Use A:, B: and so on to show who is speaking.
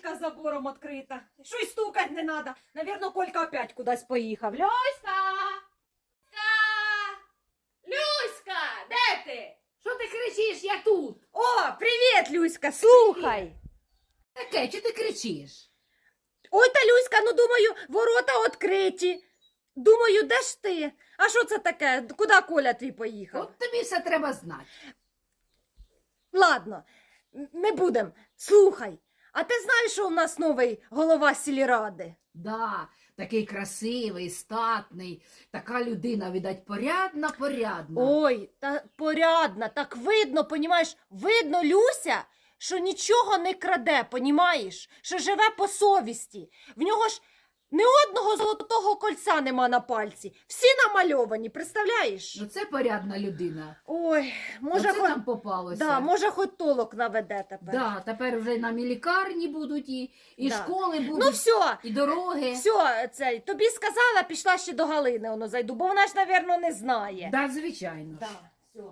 A: калітка забором відкрита. Що й стукать не треба. Навірно, Колька опять кудись поїхав. Люська! Люська, де ти?
B: Що ти кричиш? Я тут.
A: О, привіт, Люська, слухай.
B: Таке, чи ти кричиш?
A: Ой, та Люська, ну думаю, ворота відкриті. Думаю, де ж ти? А що це таке? Куди Коля твій поїхав?
B: От тобі все треба знати.
A: Ладно, не будем. Слухай, а ти знаєш, що у нас новий голова сільради?
B: Да, такий красивий, статний, така людина, видать, порядна, порядна.
A: Ой, та порядна, так видно, понімаєш, видно, Люся, що нічого не краде, понімаєш, що живе по совісті. В нього ж ні одного золотого кольця нема на пальці. Всі намальовані, представляєш?
B: Ну це порядна людина.
A: Ой, може,
B: Оце
A: хоч,
B: нам попалося.
A: да, може, хоч толок наведе тепер.
B: Да, тепер вже нам і лікарні будуть, і, і
A: Да.
B: школи будуть,
A: Ну все,
B: і дороги.
A: все, цей, тобі сказала, пішла ще до Галини, воно зайду, бо вона ж, напевно, не знає.
B: Да, звичайно.
A: Да, все.